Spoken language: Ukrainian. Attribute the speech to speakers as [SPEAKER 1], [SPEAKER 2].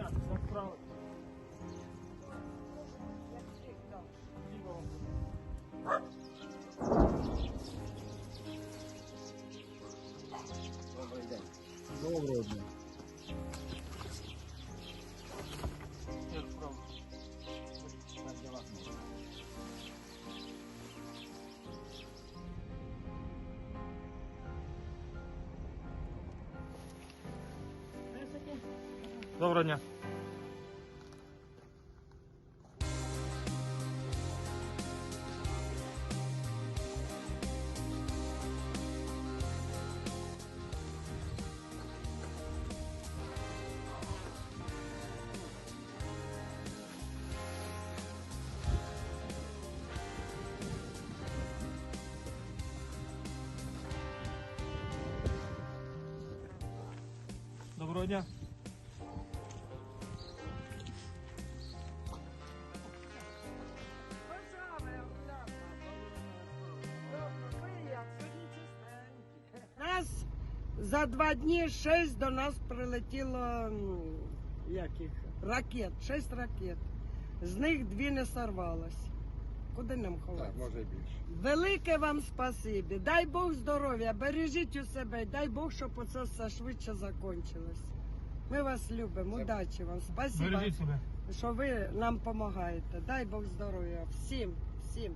[SPEAKER 1] Понятно, як правильно. Як чек дав. Ліво вам.
[SPEAKER 2] Добрий день.
[SPEAKER 3] Доброго дня.
[SPEAKER 1] Як правильно. Доброго дня. Доброго.
[SPEAKER 4] Нас за два дні шість до нас прилетіло яких, ракет, шість ракет. З них дві не сорвалось. Куди нам
[SPEAKER 3] Так, може і більше.
[SPEAKER 4] Велике вам спасибі. Дай Бог здоров'я, бережіть у себе, дай Бог, щоб оце все швидше закінчилось. Ми вас любимо,
[SPEAKER 3] Це-
[SPEAKER 4] удачі вам. Спасибо,
[SPEAKER 1] Бережіть себе.
[SPEAKER 4] що ви нам допомагаєте. Дай Бог здоров'я всім, всім.